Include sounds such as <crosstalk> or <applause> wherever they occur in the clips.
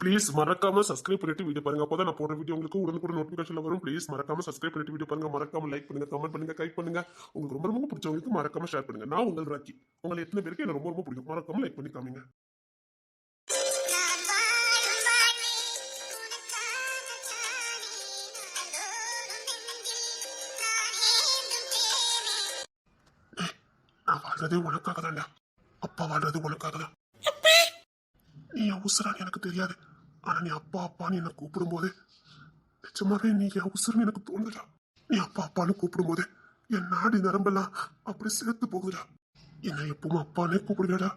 Please மறக்காம subscribe பண்ணிட்டு video பாருங்க. அப்போ நான் போடுற வீடியோ உங்களுக்கு உடனுக்குடன் நோட்டிஃபிகேஷன் வரும். ப்ளீஸ் மறக்காம சப்ஸ்கிரைப் பண்ணிட்டு வீடியோ பாருங்க. மறக்காம லைக் பண்ணுங்க கமெண்ட் பண்ணுங்க கைக் பண்ணுங்க. உங்களுக்கு ரொம்ப ரொம்ப பிடிச்சவங்களுக்கு மறக்காம ஷேர் பண்ணுங்க. நான் உங்கள் ராக்கி. உங்களை எத்தனை பேருக்கு எனக்கு ரொம்ப ரொம்ப பிடிக்கும்? மறக்காம லைக் பண்ணி காமிங்க. நான் வாழும் வாழ்றதே உனக்காக தான்டா அப்பா வாழ்றது உனக்காக தான் என் உசுரான்னு எனக்கு தெரியாது. ஆனா நீ அப்பா அப்பான்னு என்ன கூப்பிடும்போது நிஜமாவே நீ என் உசுருன்னு எனக்கு தோணுதுடா. நீ அப்பா அப்பான்னு கூப்பிடும்போது என் நாடி நரம்பெல்லாம் அப்படி சேர்த்து போகுதுடா. என்ன எப்பவும் அப்பானே கூப்பிடுவேடா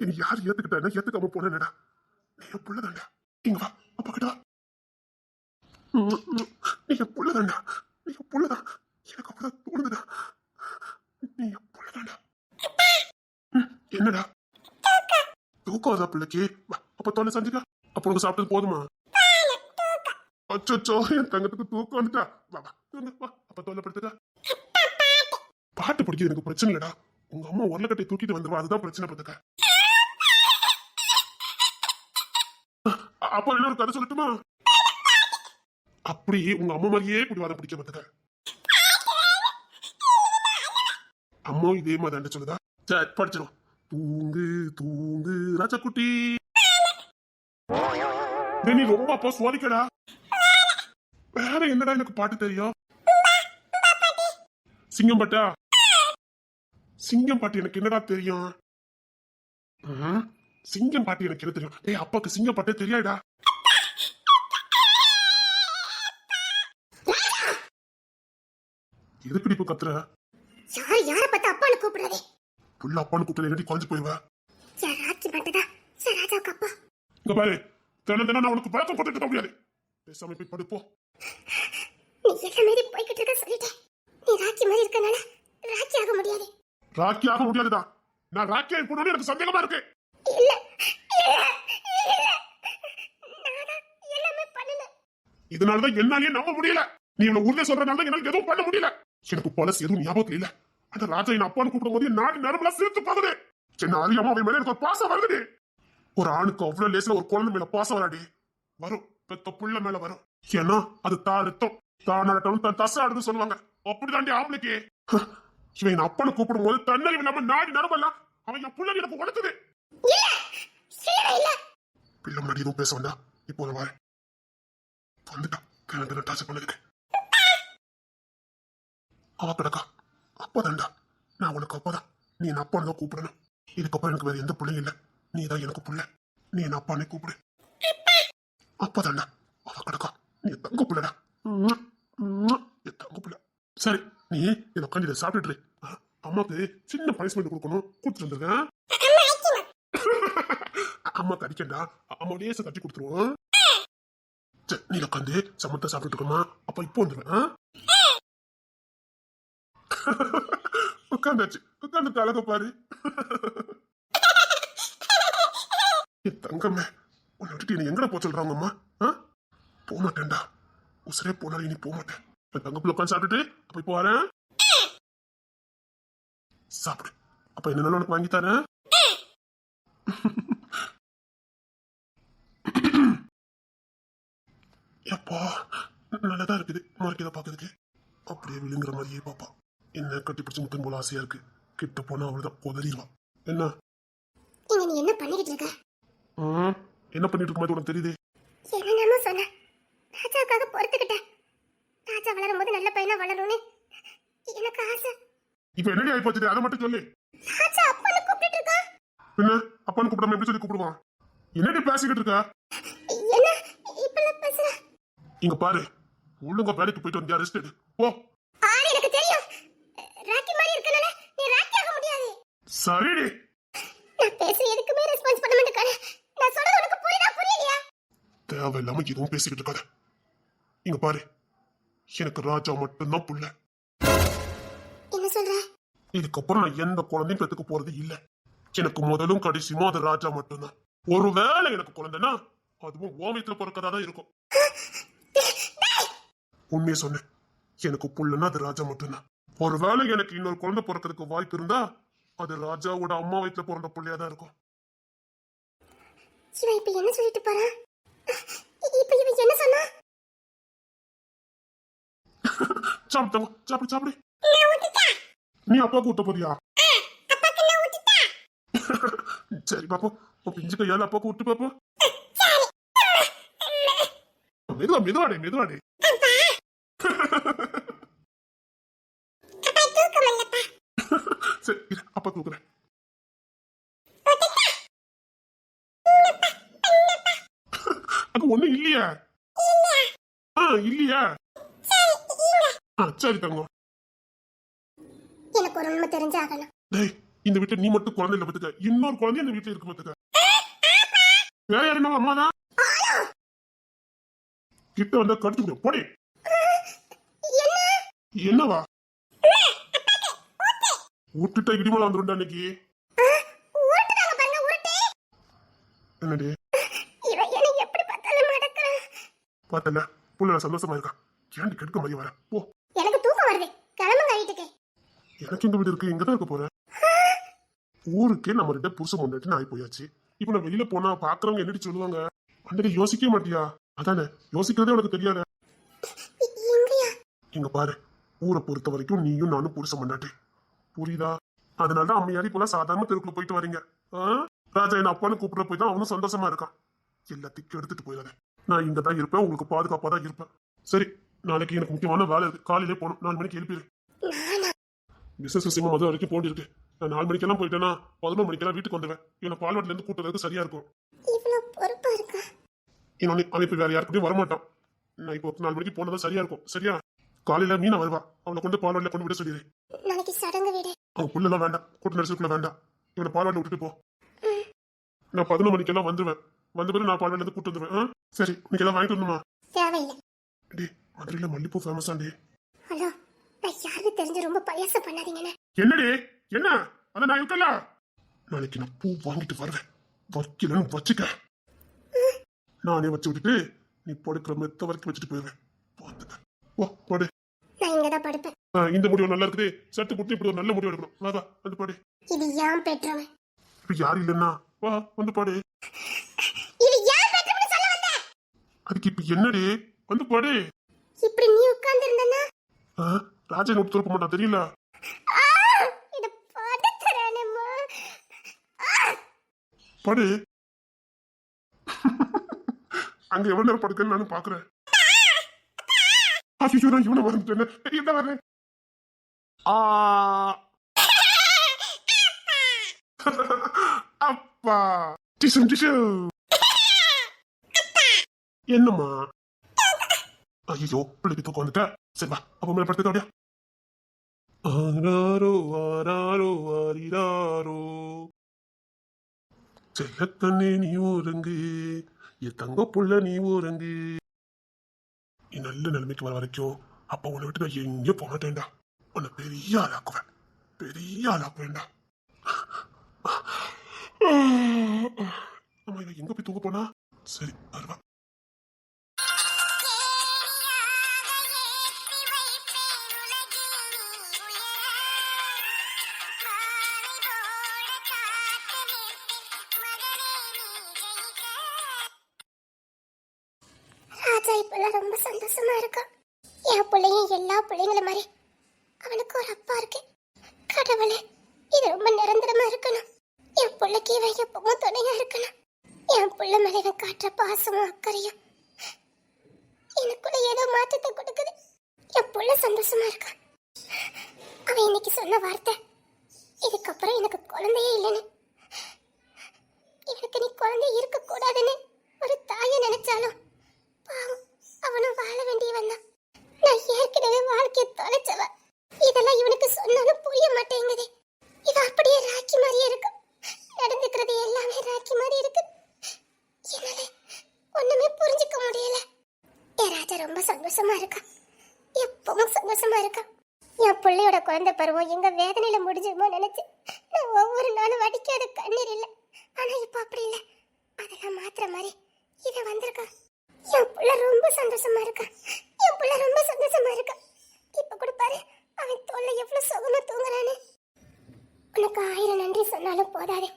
என்னை யார் ஏத்துக்கிட்டா ஏத்துக்காம போனேடா நீ என் புள்ளதாண்டா இங்க வா அப்பா கிட்ட நீ என் புள்ளதாண்டா நீ என் எனக்கு அப்பதான் தோணுதுடா. நீ என் புள்ளதாண்டா என்னடா? தூக்கம் வருதா பிள்ளைக்கு. வா, அப்ப தொலை செஞ்சுக்க. அப்ப உனக்கு சாப்பிட்டது போதுமா? அச்சோ என் தங்கத்துக்கு தூக்கம் வந்துட்டா. வா வா வா. அப்ப தொல்லை படுத்துக்க. பாட்டு பிடிக்கிறது எனக்கு பிரச்சனை இல்லடா. உங்க அம்மா உருளைக்கட்டை தூக்கிட்டு வந்துருவா. அதுதான் பிரச்சனை படுத்துக்க அப்போ என்ன ஒரு கதை சொல்லட்டுமா? அப்படி உங்க அம்மா மாதிரியே பிடிவாதம் பிடிக்க பத்துக்க அம்மா இதே மாதிரி தாண்ட சொல்லுதா. சரி படிச்சிடும் தூங்கு தூங்கு ராஜாக்குட்டி. டேய், நீ ரொம்ப அப்பா சுவாதிக்கடா வேற என்னடா எனக்கு பாட்டு தெரியும்? சிங்கம் பாட்டா? சிங்கம் பாட்டு எனக்கு என்னடா தெரியும். சிங்கம் பாட்டு எனக்கு என்ன தெரியும்? டேய் அப்பாக்கு சிங்கம் பாட்டே தெரியாடா எதுக்கு இப்ப கத்துற? யார் யாரை பார்த்து அப்பான்னு கூப்பிடுறதே புள்ள அப்பான்னு கூப்பிட்டு என்னடி குறைஞ்சு போயிடுவ என் ராக்கி மட்டும்தா என் ராஜாவுக்கு அப்பா இங்க பாரு தினம் தினம் நான் உனக்கு பழக்கம் இருக்க முடியாது. பேசாம போய் படுப்போம் நீ என்ன மாரி போய்கிட்டு இருக்க சொல்லிட்டேன். நீ ராக்கி மாதிரி இருக்கனால ராக்கி ஆக முடியாது. ராக்கி ஆக முடியாதுடா. நான் ராக்கி ஆகி போனோன்னு எனக்கு சந்தேகமா இருக்கு. இல்ல இதனாலதான் என்னாலயே நம்ப முடியல. நீ இவ்வளவு உறுதியா சொல்றதுனால தான் என்னால எதுவும் பண்ண முடியல. எனக்கு பழசு எதுவும் ஞாபகத்துல இல்ல. அந்த ராஜா என் அப்பான்னு கூப்பிடும் போது என் நாடு நரம்புலாம் சிரித்து போகுது. சின்ன அதிகமா அவன் மேல எனக்கு ஒரு பாசம் வருது ஒரு ஆணுக்கு அவ்வளவு லேசுல ஒரு குழந்தை மேல பாசம் வராடி. வரும். பெத்த புள்ள மேல வரும். ஏன்னா அது தா ரத்தம். தான் நடக்கணும் தன் தசை ஆடுன்னு சொல்லுவாங்க. அப்படிதாண்டி ஆம்பளைக்கு. இவன் என் அப்பனை கூப்பிடும் போது தன்னறிவு இல்லாம நாடி நரம்பெல்லாம் அவன் என் புள்ள எனக்கு இல்ல! பிள்ளை முன்னாடி எதுவும் பேச வேண்டாம். இப்போ வரேன் வந்துட்டான். தினம் டார்ச்சர் பண்ணதுக்கு அவ கிடக்கா? அப்பதான்டா. நான் உனக்கு அப்போதான். நீ என் அப்பான்னு தான் கூப்பிடணும். இதுக்கப்புறம் எனக்கு வேற எந்த பிள்ளையும் இல்லை. நீ தான் எனக்கு பிள்ளை. நீ என் அப்பானே கூப்பிடு. அப்போதான்டா. அவ கிடக்கா நீ தங்க புள்ளடா. என் தங்க புள்ள. சரி நீ இதை உட்காந்து இதை சாப்பிட்டுட்டு அம்மாவுக்கு அம்மாக்கு சின்ன பனிஷ்மெண்ட் கொடுக்கணும். கொடுத்துட்டு வந்துருக்கேன் அம்மா கடிக்கண்டா அம்மா லேச கட்டி கொடுத்துருவோம். சரி, நீ உட்காந்து சமத்தை சாப்பிட்டுட்டு இருக்கமா அப்ப இப்போ வந்துருவேன் <laughs> உட்காந்தாச்சு உட்காந்து அழக பாரு. <laughs> தங்கம்மே உன்னை விட்டுட்டு நீ எங்கட போக சொல்றாங்க அம்மா? ஆ? போக மாட்டேன்டா உசுரே போனாலும் இனி போக மாட்டேன் தங்கப்புல உட்காந்து சாப்பிட்டுட்டு அப்ப இப்போ வரேன் சாப்பிடு. அப்ப என்னென்ன உனக்கு வாங்கி தரேன். எப்பா நல்லதா இருக்குது. மார்க்கெதை பார்க்கறதுக்கு. அப்படியே விழுங்குற மாதிரியே பாப்பா. என்ன கட்டி பிடிச்சி முத்தம் போல ஆசையா இருக்கு. கிட்ட போனா அவள்தான் உதறிடுவா என்ன? இங்க நீ என்ன பண்ணிக்கிட்டு இருக்க? என்ன பண்ணிட்டு இருக்க மாதிரி உனக்கு தெரியுது? என்னென்னமோ சொன்ன. ராஜாவுக்காக பொறுத்துக்கிட்டேன். ராஜா வளரும் போது நல்ல பையனா வளரும்னு எனக்கு ஆசை. இப்ப என்னடி ஆகி போச்சு அதை மட்டும் சொல்லு. ராஜா அப்பான்னு கூப்பிட்டு இருக்கா? பின்ன? அப்பான்னு கூப்பிடாம எப்படி சொல்லி கூப்பிடுவான் என்னடி பேசிக்கிட்டு இருக்க? என்ன? இப்பெல்லாம் பேசுற? இங்க பாரு. ஒழுங்கா வேலைக்கு போயிட்டு வந்தியா? ரெஸ்ட் எடு. ஓ ஆனா எனக்கு தெரியும் ராக்கி மாதிரி இருக்கனால நீ ராக்கி ஆக முடியாது சரிடி நான் பேச எதுக்குமே ரெஸ்பான்ஸ் பண்ண மாட்டேன் நான் சொல்றது உனக்கு புரியுதா புரியலையா? தேவையில்லாம எதுவும் பேசிக்கிட்டு இருக்காத. இங்க பாரு. எனக்கு ராஜா மட்டும்தான் புள்ள. என்ன சொல்ற? இதுக்கப்புறம் நான் எந்த குழந்தையும் பெத்துக்க போறது இல்ல. எனக்கு முதலும் கடைசியுமா அது ராஜா மட்டும்தான். ஒருவேளை எனக்கு குழந்தைனா அதுவும் ஓமியத்துல பிறக்கதா தான் இருக்கும். உண்மையை சொன்னேன். எனக்கு புள்ளனா அது ராஜா மட்டும்தான். ஒருவேளை எனக்கு இன்னொரு குழந்தை பிறக்கிறதுக்கு வாய்ப்பு இருந்தா அது ராஜாவோட அம்மா வயித்துல பிறந்த புள்ளையா தான் இருக்கும். இவன் இப்ப என்ன சொல்லிட்டு போறான் இப்ப இவன் என்ன சொன்னா? சாப்பிடு தங்கம் சாப்பிடு சாப்பிடு. நீ அப்பாவுக்கு ஊத்த போறியா? சரி பாப்போம். உன் பிஞ்சு கையால அப்பாவுக்கு விட்டு பாப்போம். சரி. மெதுவா மெதுவாடே மெதுவாடே அப்பா தூக்கம் இல்லப்பா சரி இரு, அப்பா தூக்குறேன். அது ஒண்ணும் இல்லையா. ஆ இல்லையா. ஆ சரி தங்கம். எனக்கு ஒரு உண்மை தெரிஞ்சாகணும். டேய் இந்த வீட்டுல நீ மட்டும் குழந்தை இல்ல பத்துக்க. இன்னொரு குழந்தை இந்த வீட்டுல இருக்கு பத்துக்க. வேற யாரு தான் கிட்ட வந்தா கடிச்சு போடி. என்னவா? விட்டுட்டா இடிமலை பாருங்க உருட்டு. என்னடி? பார்த்தல புள்ள சந்தோஷமா இருக்கா? ஏன்டி கெடுக்க மாதிரி வர? போ. எனக்கு தூக்கம் வருது. கிளம்புங்க வீட்டுக்கு. எனக்கு இந்த வீடு இருக்கு? இங்கதான் இருக்க போறேன் ஊருக்கே நம்ம ரெண்டு புருஷன் முன்னாடி ஆகி போயாச்சு. இப்ப நான் வெளியில போனா பாக்குறவங்க என்னடி சொல்லுவாங்க? அன்னைக்கு யோசிக்கவே மாட்டியா? அதானே யோசிக்கிறதே உனக்கு தெரியாத? இங்க பாரு ஊரை பொறுத்த வரைக்கும் நீயும் நானும் புருஷன் முன்னாடி புரியுதா? அதனாலதான் அம்மையாரி போல சாதாரண தெருக்குள்ள போயிட்டு வரீங்க? ராஜா என்ன அப்பான்னு கூப்பிட போய் தான் அவனும் சந்தோஷமா இருக்கான். எல்லாத்தையும் எடுத்துட்டு போயிடாத. நான் இங்க தான் இருப்பேன் உங்களுக்கு பாதுகாப்பா தான் இருப்பேன். சரி நாளைக்கு எனக்கு முக்கியமான வேலை இருக்கு. காலையிலே போகணும். நாலு மணிக்கு எழுப்பிடு பிசினஸ் விஷயமா மதுரை வரைக்கும் போண்டி இருக்கு நான் நாலு மணிக்கெல்லாம் போயிட்டேன்னா பதினொரு மணிக்கெல்லாம் வீட்டுக்கு வந்துடுவேன் இவனை பால்வாட்டில இருந்து கூட்டுறதுக்கு சரியா இருக்கும்? இன்னொன்னு அவன் இப்ப வேற யாருக்கிட்டையும் வரமாட்டான். நான் இப்போ நாலு மணிக்கு போனதா சரியா இருக்கும். சரியா? காலையில மீனா வருவா. அவனை கொண்டு பால்வாட்டில கொண்டு விட சொல்லிடு. சடங்கு வீடு. அவன் புள்ளெல்லாம் வேண்டாம். கூட்டு நடிச்சுக்குள்ள வேண்டாம். இவனை பால்வாட்டில விட்டுட்டு போ. நான் பதினொரு மணிக்கெல்லாம் வந்துருவேன். வந்த பிறகு நான் இருந்து கூட்டு வந்துருவேன் ஆ? சரி இன்னைக்கு எல்லாம் வாங்கிட்டு வரணுமா? தேவையில்லை. டே மதுரையில மல்லிப்பூ ஃபேமஸ் ஆண்டி. ஹலோ நான் யாருக்கு தெரிஞ்சு ரொம்ப பயாசம் பண்ணாதீங்கன்னு என்னடி? என்ன? அத நான் இருக்கல நாளைக்கு நான் பூ வாங்கிட்டு வருவேன். வைக்கலன்னு வச்சுக்க. நானே வச்சு விட்டுட்டு நீ படுக்கிற மெத்த வரைக்கும் வச்சுட்டு போயிருவேன் பார்த்துக்க. ஓ படு. நான் இங்கதான் படுப்பேன். இந்த முடிவு நல்லா இருக்குது. சட்டு புட்டு இப்படி ஒரு நல்ல முடிவு எடுக்கணும். வாதா வந்து பாடு. இது ஏன் பெற்றவன்? இப்ப யாரும் இல்லைன்னா? வா வந்து பாடு. இது ஏன் பெற்றவன் சொல்ல வந்தேன் அதுக்கு இப்ப என்னடி? வந்து பாடு. இப்படி நீ உட்கார்ந்து இருந்தனா ஆ, ராஜா நோட்டு துறக்க மாட்டான் தெரியல பாடு. அங்க எவ்வளவு நேரம் படுக்கன்னு நானும் பாக்குறேன். இவனை மறந்துட்டேன். என்ன வரேன் ஆ. அப்பா. டிஷம் டிஷம் என்னம்மா? ஐயோ பிள்ளைக்கு தூக்கம் வந்துட்ட. சரி வா. அப்ப மேல படுத்துக்க அப்படியா. ஆராரோ ஆராரோ ஆரிராரோ செல்லக்கண்ணே நீ ஊரங்கு. என் தங்க புள்ள நீ ஊரங்கு. நீ நல்ல நிலைமைக்கு வர வரைக்கும் அப்ப உன்னை விட்டு நான் எங்கேயும் போக மாட்டேன்டா. உன்னை பெரிய ஆளாக்குவேன் பெரிய ஆளாக்குவேன்டா அம்மா இவன் எங்க போய் தூங்க போனா? சரி வருவா. வார்த்தை. இதுக்கப்புறம் எனக்கு குழந்தையே இல்லைன்னு. எனக்கு நீ குழந்தை இருக்க கூடாதுன்னு ஒரு தாயை நினைச்சாலும் பாவம் அவனும் வாழ வேண்டியவன் தான். நான் ஏற்கனவே வாழ்க்கையை தொலைச்சவ. இதெல்லாம் இவனுக்கு சொன்னாலும் புரிய மாட்டேங்குது. இது அப்படியே ராக்கி மாதிரியே இருக்கு. நடந்துக்கிறது எல்லாமே ராக்கி மாதிரி இருக்கு. என்னால ஒண்ணுமே புரிஞ்சுக்க முடியல. என் ராஜா ரொம்ப சந்தோஷமா இருக்கான் எப்பவும் சந்தோஷமா இருக்கான் என் பிள்ளையோட குழந்தை பருவம் எங்க வேதனையில முடிஞ்சிருமோ நினைச்சு நான் ஒவ்வொரு நாளும் வடிக்காத கண்ணீர் இல்லை. ஆனா இப்ப அப்படி இல்லை. அதெல்லாம் மாத்திர மாதிரி இதை வந்திருக்கான் என் பிள்ளை ரொம்ப சந்தோஷமா இருக்கா. என் பிள்ளை ரொம்ப சந்தோஷமா இருக்கா. இப்ப கூட பாரு அவன் தோல்ல எவ்வளவு சுகமா தூங்குறானு. உனக்கு ஆயிரம் நன்றி சொன்னாலும் போதாதே.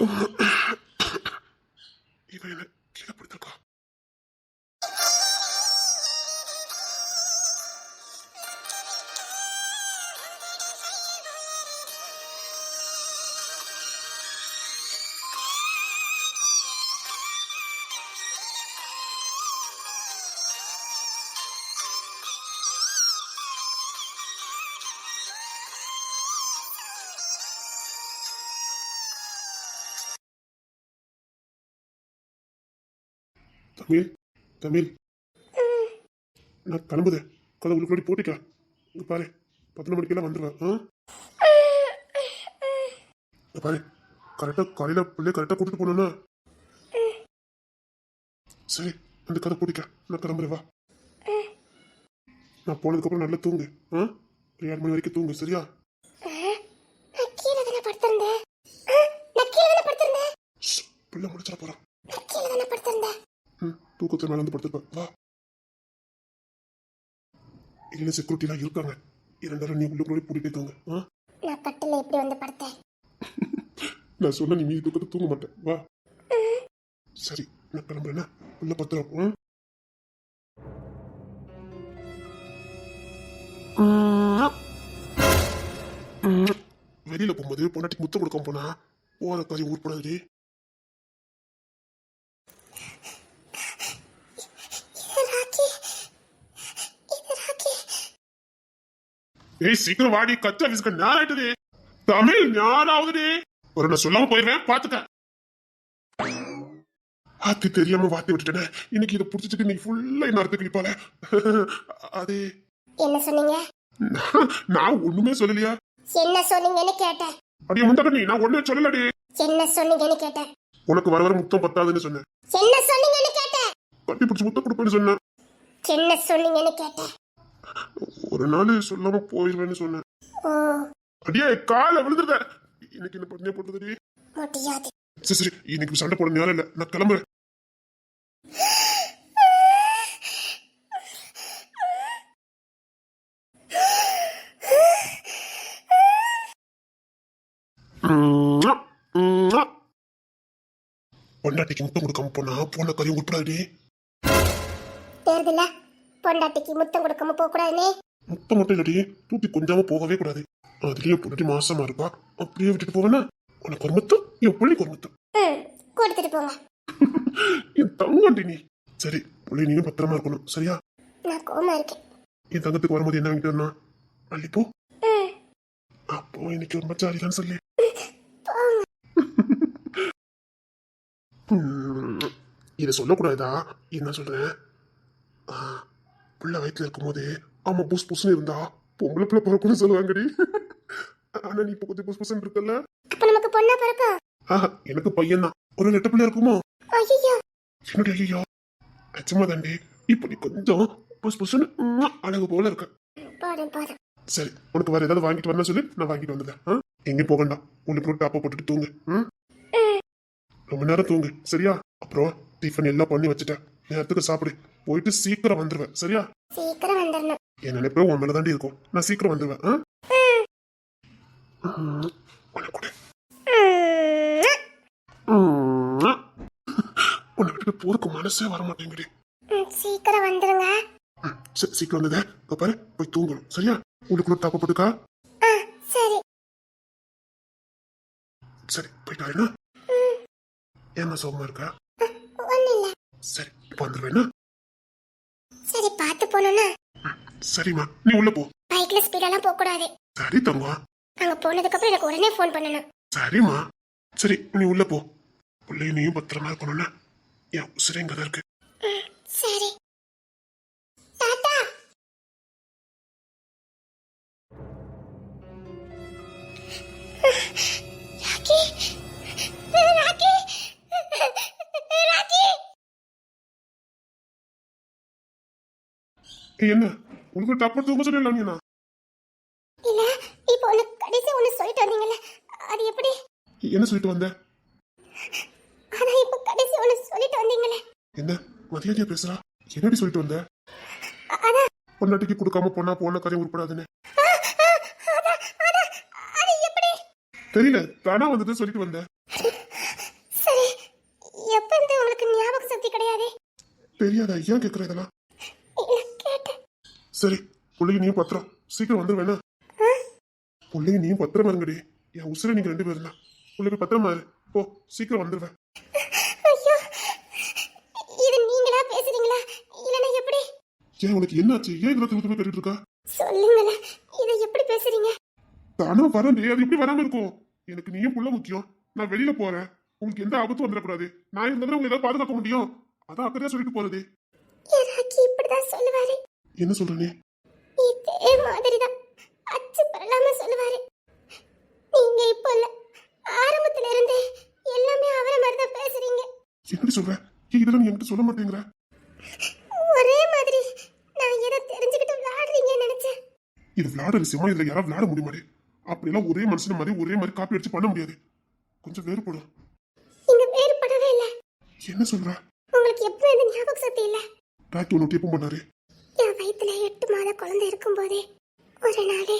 Mm-hmm. <laughs> தமிழ் தமிழ் நான் கிளம்புதேன் கதை உங்களுக்கு போட்டிக்கா இங்க பாரு பத்து மணிக்கெல்லாம் வந்துடுவேன் ஆ? பாரு கரெக்டாக காலையில் பிள்ளைய கரெக்டாக கூட்டிட்டு போகணும்னா சரி அந்த கதை போட்டிக்க. நான் கிளம்புறேன் வா. நான் போனதுக்கப்புறம் நல்லா தூங்கு. ஆ? ஒரு ஏழு மணி வரைக்கும் தூங்கு சரியா? பிள்ளை முடிச்சிட போறான். தூக்கத்தில் மேலே வந்து படுத்துருப்பேன். வா. இல்லை செக்யூரிட்டிலாம் இருக்காங்க. இரண்டாயிரம் நீ உள்ளுக்குள்ளே பூட்டிட்டே தூங்க. ஆ நான் கட்டில எப்படி வந்து படுத்தேன்? நான் சொன்ன நீ மீதி தூக்கத்தை தூங்க மாட்டேன். வா. சரி நான் கிளம்புறேன்னா உள்ள பத்திரம் ஆ? வெளியில போகும்போது பொண்டாட்டிக்கு முத்தம் கொடுக்காம போனா? போற காரியம் உருப்படாது இது ராக்கி இது ராக்கி ஏய் சீக்கிரம் வாடி கச்சா விசுக்க ஆயிட்டுது தமிழ் ஞானம் ஆகுதுடி ஒரு நான் சொல்லாம போயிருவேன் பாத்துக்க ஆத்தி தெரியாம வார்த்தை விட்டுட்டேனே. இன்னைக்கு இதை புடிச்சிட்டு நீ ஃபுல்லா என்ன அர்த்தம் கிளிப்பால அது. என்ன சொன்னீங்க? நான்- ஒண்ணுமே சொல்லலையா? என்ன சொன்னீங்கன்னு கேட்டேன். அடியே முந்தக்க நீ நான் ஒண்ணுமே சொல்லலடி. என்ன சொன்னீங்கன்னு கேட்டேன். உனக்கு வர வர முத்தம் பத்தாதுன்னு சொன்னேன். என்ன சொன்னீங்கன்னு கேட்டேன். கட்டி பிடிச்சி முத்தம் கொடுப்பேன்னு சொன்னேன். என்ன சொன்னீங்கன்னு கேட்டேன். ஒரு நாள் சொல்லாம போயிருவேன்னு சொன்னேன். ஓ அடியே காலை விழுந்துருத. இன்னைக்கு என்ன பண்ணே போட்டதுடி சரி சரி இன்னைக்கு சண்டை போட நேரம் இல்ல. நான் கிளம்புறேன். பொண்டாட்டிக்கு முத்தம் கொடுக்காம போனா போன கறியும் உட்படாடி தேர்தல பொண்டாட்டிக்கு முத்தம் கொடுக்காம போக கூடாதுனே. முத்தம் மட்டும் இல்லடி தூக்கி கொஞ்சாம போகவே கூடாது. அதுலயும் பொண்டாட்டி மாசமா இருப்பா. அப்படியே விட்டுட்டு போவேனா? உனக்கு ஒரு முத்தம் என் பிள்ளைக்கு ஒரு முத்தம். ம் கொடுத்துட்டு போங்க. என் தங்கண்டி நீ. சரி பிள்ளை நீயும் பத்திரமா இருக்கணும். சரியா? நான் கோமா இருக்கேன். என் தங்கத்துக்கு வரும்போது என்ன வாங்கிட்டு வரணும்? அள்ளிப்போ ம். அப்போ இன்னைக்கு ரொம்ப ஜாலிதான் சொல்லி. இதை சொல்லக்கூடாதா? என்ன சொல்றேன்? பிள்ளை வயிற்றுல இருக்கும்போது அம்மா புஸ் புஸ்னு இருந்தா பொம்பளை பிள்ளை பிறக்கும்னு சொல்லுவாங்கடி. ஆனா நீ இப்போ கொஞ்சம் புஸ் புஸ்ன்னு இருக்கல்ல? அப்ப நமக்கு பொண்ணா பிறக்கும் ஆஹா, எனக்கு பையன் தான் ஒரு நெட்ட பிள்ளை இருக்குமோ? ஐயோ என்னுடைய ஐயோ நிச்சயமா தாண்டி இப்போ நீ கொஞ்சம் புஸ் புஸ்னு அழகு போல இருக்க. சரி உனக்கு வேற ஏதாவது வாங்கிட்டு வரணும் சொல்லி நான் வாங்கிட்டு வந்துடுறேன். ஆ? எங்கேயும் போக வேண்டாம். உள்ளுக்குள்ள டாப்பை போட்டுட்டு தூங்கு? ரொம்ப நேரம் தூங்கு. சரியா? அப்புறம் டிஃபன் எல்லாம் பண்ணி வச்சுட்டேன். நேரத்துக்கு சாப்பிடு. போயிட்டு சீக்கிரம் வந்துருவேன். சரியா? சீக்கிரம் வந்துடணும் என் நினைப்பே உன் மேல தாண்டி இருக்கும். நான் சீக்கிரம் வந்துருவேன். ஆ? ம், உன்னை கொடு. ம். உன்னை போறதுக்கு மனசே வர மாட்டேங்குது ம், சீக்கிரம் வந்துருங்க. சரி சீக்கிரம் வந்ததே இப்ப பாரு போய் தூங்கணும். சரியா? உள்ளுக்குள்ள டாப்பை போட்டுக்கா. ஆ சரி. சரி போயிட்டு வரேனா ஏமா சோகமா இருக்கா? ஒன்றும் இல்லை. சரி இப்போ வந்துருவேனா. சரி பார்த்து போகணும்னா? சரிம்மா நீ உள்ள போ. பைக்ல ஸ்பீடெல்லாம் போகக்கூடாது. சரி தங்கம் அங்க போனதுக்கப்புறம் எனக்கு உடனே ஃபோன் பண்ணணும். சரிம்மா. சரி நீ உள்ள போ. பிள்ளைய நீயும் பத்திரமா இருக்கணும்னா என் உசிரே இங்கதான் இருக்கு. என்ன? உனக்கு டப்பர் தூங்க சொல்லல நான் இல்ல இப்போ ஒண்ணு கடைசி ஒண்ணு சொல்லிட்டு வந்தீங்கல்ல அது எப்படி? என்ன சொல்லிட்டு வந்த? ஆனா இப்போ கடைசி ஒண்ணு சொல்லிட்டு வந்தீங்கல்ல. என்ன? மதியாதியா பேசுறா? என்னடி சொல்லிட்டு வந்த? அ- அதான். பொண்டாட்டிக்கு கொடுக்காம போனா போன காரியம் உருப்படாதுன்னு. அது தெரியல தானா வந்துட்டு சொல்லிட்டு வந்த. எப்ப இருந்து உங்களுக்கு ஞாபக சக்தி கிடையாது? தெரியாதா? ஏன் கேக்குற இதெல்லாம்? சரி பிள்ளைங்க நீயும் பத்திரம். சீக்கிரம் வந்து வேணா. பிள்ளைங்க நீயும் பத்திரமா இருங்கடி. என் உசுர நீங்க ரெண்டு பேரும் தான் பிள்ளைங்க பத்திரமா இரு. போ சீக்கிரம் வந்துருவேன் ஏன் உனக்கு என்னாச்சு? ஏன் இதெல்லாம் திரும்ப திரும்ப இருக்கா? சொல்லுங்களேன் இதை எப்படி பேசுறீங்க? தானே வரேன் அது எப்படி வராம இருக்கும். எனக்கு நீயும் புள்ள முக்கியம். நான் வெளியில போறேன். உங்களுக்கு எந்த ஆபத்தும் வந்துடக்கூடாது. நான் இருந்தாலும் உங்களை ஏதாவது பாதுகாக்க முடியும். அதான் அக்கறையா சொல்லிட்டு போறது. இப்படிதான் சொல்லுவாரு? என்ன சொல்ற நீ இதே மாதிரிதான். அச்சு பரலாம சொல்லுவாரு. நீங்க இப்போ இல்ல. ஆரம்பத்துல இருந்தே எல்லாமே அவரை மாதிரி தான் பேசுறீங்க. எப்படி சொல்ற? ஏன் இதெல்லாம் நீ என்கிட்ட சொல்ல மாட்டேங்கிற. ஒரே மாதிரி நான் ஏதோ தெரிஞ்சுக்கிட்டு விளையாடுறீங்கன்னு நினைச்சேன். இது விளையாட விஷயமா இதுல யாராவது விளையாட முடியுமாடி? அப்படிலாம் ஒரே மனுஷன் மாதிரி ஒரே மாதிரி காப்பி அடிச்சு பண்ண முடியாது. கொஞ்சம் வேறுபடும். நீங்க வேறுபடவே இல்ல. என்ன சொல்ற? உங்களுக்கு எப்போ இந்த ஞாபக சக்தி இல்ல. ராக்கி உன்னை எப்போ பண்ணாரு. என் வயிற்றுல எட்டு மாத குழந்தை இருக்கும்போதே ஒரு நாளே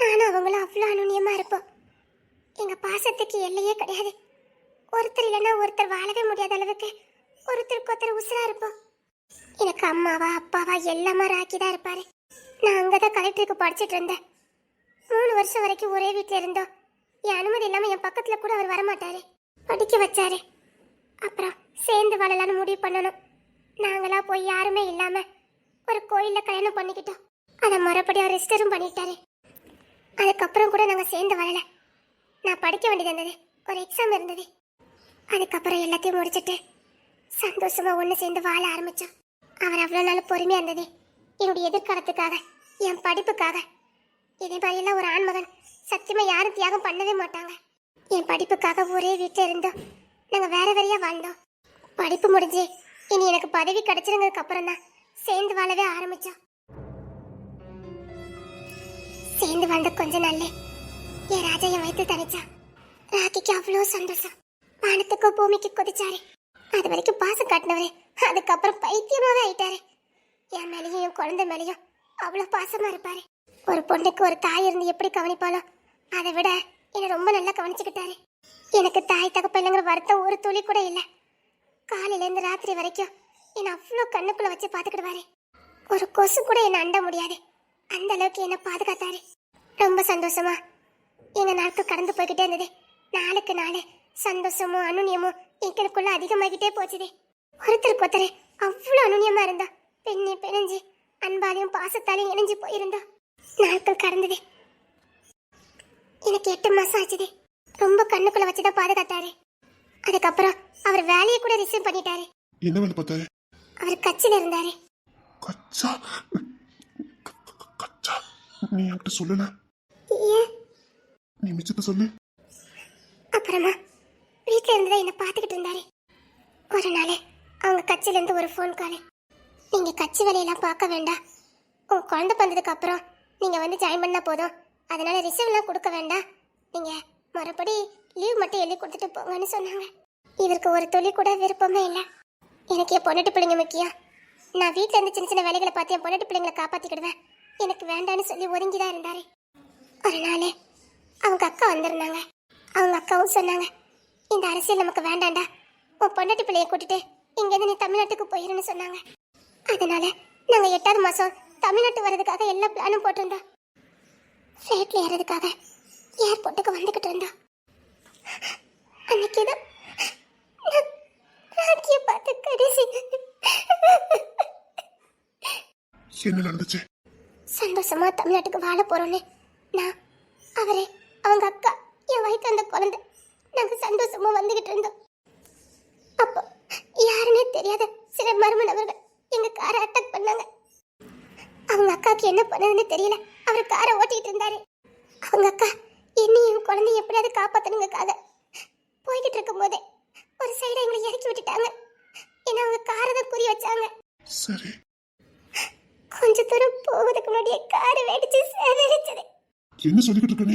நானும் அவங்களும் அவ்வளோ அனுநியமா இருப்போம். எங்கள் பாசத்துக்கு எல்லையே கிடையாது. ஒருத்தர் இல்லைன்னா ஒருத்தர் வாழவே முடியாத அளவுக்கு ஒருத்தருக்கு ஒருத்தர் உசுராக இருப்போம். எனக்கு அம்மாவா அப்பாவா எல்லாமே ராக்கி தான் இருப்பாரு. நான் அங்கதான் கலெக்டருக்கு படிச்சுட்டு இருந்தேன். மூணு வருஷம் வரைக்கும் ஒரே வீட்டில் இருந்தோம். என் அனுமதி இல்லாமல் என் பக்கத்தில் கூட அவர் வரமாட்டார். படிக்க வச்சாரு. அப்புறம் சேர்ந்து வாழலான்னு முடிவு பண்ணணும். நாங்களாம் போய் யாருமே இல்லாமல் ஒரு கோயிலில் கல்யாணம் பண்ணிக்கிட்டோம். அதை மறுபடியும் ரெஜிஸ்டரும் பண்ணிட்டாரு. அதுக்கப்புறம் கூட நாங்கள் சேர்ந்து வரலை. நான் படிக்க வேண்டியது இருந்தது. ஒரு எக்ஸாம் இருந்தது. அதுக்கப்புறம் எல்லாத்தையும் முடிச்சிட்டு சந்தோஷமாக ஒன்று சேர்ந்து வாழ ஆரம்பித்தோம் அவர் அவ்வளோ நாள் பொறுமையாக இருந்தது. என்னுடைய எதிர்காலத்துக்காக என் படிப்புக்காக. இதே மாதிரியெல்லாம் ஒரு ஆண்மகன் சத்தியமாக யாரும் தியாகம் பண்ணவே மாட்டாங்க. என் படிப்புக்காக ஒரே வீட்டில் இருந்தோம். நாங்கள் வேற வேறையாக வாழ்ந்தோம். படிப்பு முடிஞ்சு இனி எனக்கு பதவி கிடைச்சிருந்ததுக்கு அப்புறம் தான் சேர்ந்து வாழவே ஆரம்பிச்சா சேர்ந்து வாழ்ந்த கொஞ்ச நாள்ல என் ராஜா என் வயிற்று தனிச்சான் ராக்கிக்கு அவ்வளோ சந்தோஷம். வானத்துக்கும் பூமிக்கு கொதிச்சாரு. அது வரைக்கும் பாசம் காட்டினவரு. அதுக்கப்புறம் பைத்தியமாவே ஆயிட்டாரு. என் மேலேயும் என் குழந்தை மேலேயும் அவ்வளோ பாசமா இருப்பாரு. ஒரு பொண்ணுக்கு ஒரு தாய் இருந்து எப்படி கவனிப்பாலோ அதை விட என்னை ரொம்ப நல்லா கவனிச்சுக்கிட்டாரு. எனக்கு தாய் தகப்ப இல்லைங்கிற வருத்தம் ஒரு துளி கூட இல்லை. காலையிலேருந்து ராத்திரி வரைக்கும் என்னை அவ்வளோ கண்ணுக்குள்ள வச்சு பார்த்துக்கிடுவாரு. ஒரு கொசு கூட என்னை அண்ட முடியாது. அந்த அளவுக்கு என்னை பாதுகாத்தாரு. ரொம்ப சந்தோஷமா. எங்க நாட்கள் கடந்து போய்கிட்டே இருந்தது. நாளுக்கு நாள் சந்தோஷமும் அனுநியமும் எங்களுக்குள்ள அதிகமாகிட்டே போச்சுது. ஒருத்தருக்கு ஒருத்தர் அவ்வளோ அனுநியமா இருந்தா பெண்ணி பிணைஞ்சு அன்பாலையும் பாசத்தாலையும் இணைஞ்சு போயிருந்தா நாட்கள் கடந்தது. எனக்கு எட்டு மாசம் ஆச்சுது. ரொம்ப கண்ணுக்குள்ள வச்சுதான் பாதுகாத்தாரு. அதுக்கப்புறம் அவர் வேலையை கூட ரிசீவ் பண்ணிட்டாரு. என்ன வேலை பார்த்தாரு? அவர் கட்சியில இருந்தாரு. கச்சா? கச்சா? நீ என்கிட்ட சொல்லல? நீ மிச்சத்தை சொல்லு. அப்புறமா வீட்டில் இருந்துதான் என்னை பார்த்துக்கிட்டு இருந்தாரு. ஒரு நாள் அவங்க கட்சியில இருந்து ஒரு ஃபோன் கால் நீங்க கட்சி வேலையெல்லாம் பார்க்க வேண்டாம். உங்க குழந்தை பிறந்ததுக்கு அப்புறம் நீங்க வந்து ஜாயின் பண்ணா போதும். அதனால ரிசீவ்லாம் கொடுக்க வேண்டாம். நீங்க மறுபடி லீவ் மட்டும் எழுதி கொடுத்துட்டு போங்கன்னு சொன்னாங்க. இதற்கு ஒரு துளி கூட விருப்பமே இல்லை. எனக்கு என் பொண்ணட்டு பிள்ளைங்க முக்கியம். நான் வீட்டில் இருந்து சின்ன சின்ன வேலைகளை பார்த்து என் பொண்ணட்டு பிள்ளைங்களை காப்பாற்றிக்கிடுவேன் எனக்கு வேண்டான்னு சொல்லி ஒதுங்கி தான் இருந்தாரு. ஒரு நாள் அவங்க அக்கா வந்திருந்தாங்க. அவங்க அக்காவும் சொன்னாங்க இந்த அரசியல் நமக்கு வேண்டாம்டா. உன் பொண்டாட்டி பிள்ளைய கூட்டிட்டு இங்கேருந்து நீ தமிழ்நாட்டுக்கு போயிருன்னு சொன்னாங்க. அதனால நாங்கள் எட்டாவது மாதம் தமிழ்நாட்டு வர்றதுக்காக எல்லா பிளானும் போட்டிருந்தோம். ஃப்ளைட்டில் ஏறதுக்காக ஏர்போர்ட்டுக்கு வந்துக்கிட்டு இருந்தோம். அன்னைக்கு தான் ராக்கிய பார்த்து கடைசி என்ன நடந்துச்சு? சந்தோஷமா தமிழ்நாட்டுக்கு வாழ போறோன்னு நான் அவரே அவங்க அக்கா என் வயிற்று அந்த குழந்தை. நாங்க சந்தோஷமா வந்துகிட்டு இருந்தோம். அப்போ யாருன்னே தெரியாத சில மர்ம நபர்கள் எங்க காரை அட்டாக் பண்ணாங்க. அவங்க அக்காவுக்கு என்ன பண்ணதுன்னு தெரியல. அவர் காரை ஓட்டிட்டு இருந்தாரு. அவங்க அக்கா என்னையும் குழந்தைய எப்படியாவது காப்பாத்தணுங்கக்காக போய்கிட்டு இருக்கும் போதே ஒரு சைடை எங்களை இறக்கி விட்டுட்டாங்க ஏன்னா அவங்க காரை தான் குறி வச்சாங்க சரி. கொஞ்ச தூரம் போவதுக்கு முன்னாடியே கார் வெடிச்சு சேதரிச்சது. என்ன சொல்லிக்கிட்டு இருக்க